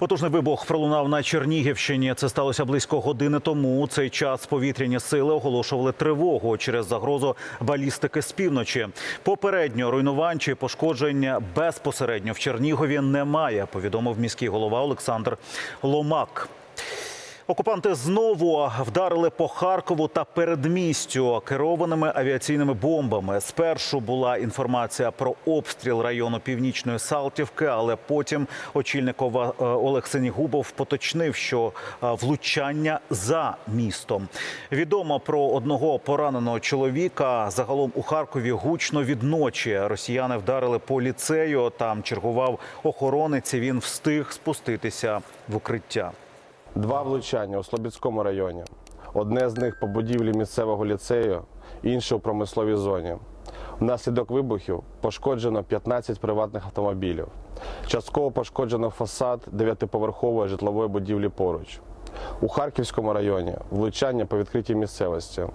Потужний вибух пролунав на Чернігівщині. Це сталося близько години тому. У цей час повітряні сили оголошували тривогу через загрозу балістики з півночі. Попередньо руйнувань чи пошкодження безпосередньо в Чернігові немає. Повідомив міський голова Олександр Ломак. Окупанти знову вдарили по Харкову та передмістю керованими авіаційними бомбами. Спершу була інформація про обстріл району північної Салтівки, але потім очільник е, Олег Сенігубов поточнив, що е, влучання за містом. Відомо про одного пораненого чоловіка. Загалом у Харкові гучно від ночі росіяни вдарили по ліцею. Там чергував охоронець. і Він встиг спуститися в укриття. Два влучання у Слобідському районі. Одне з них по будівлі місцевого ліцею, інше у промисловій зоні. Внаслідок вибухів пошкоджено 15 приватних автомобілів. Частково пошкоджено фасад дев'ятиповерхової житлової будівлі поруч. У Харківському районі влучання по відкритій місцевості.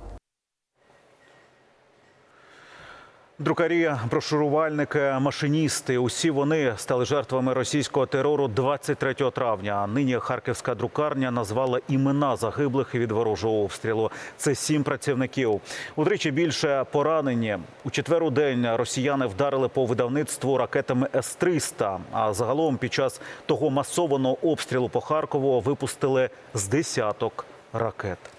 Друкарі, брошурувальники, машиністи усі вони стали жертвами російського терору 23 травня. Нині харківська друкарня назвала імена загиблих від ворожого обстрілу. Це сім працівників. Утричі більше поранені. У четвер день росіяни вдарили по видавництву ракетами С-300. А загалом під час того масованого обстрілу по Харкову випустили з десяток ракет.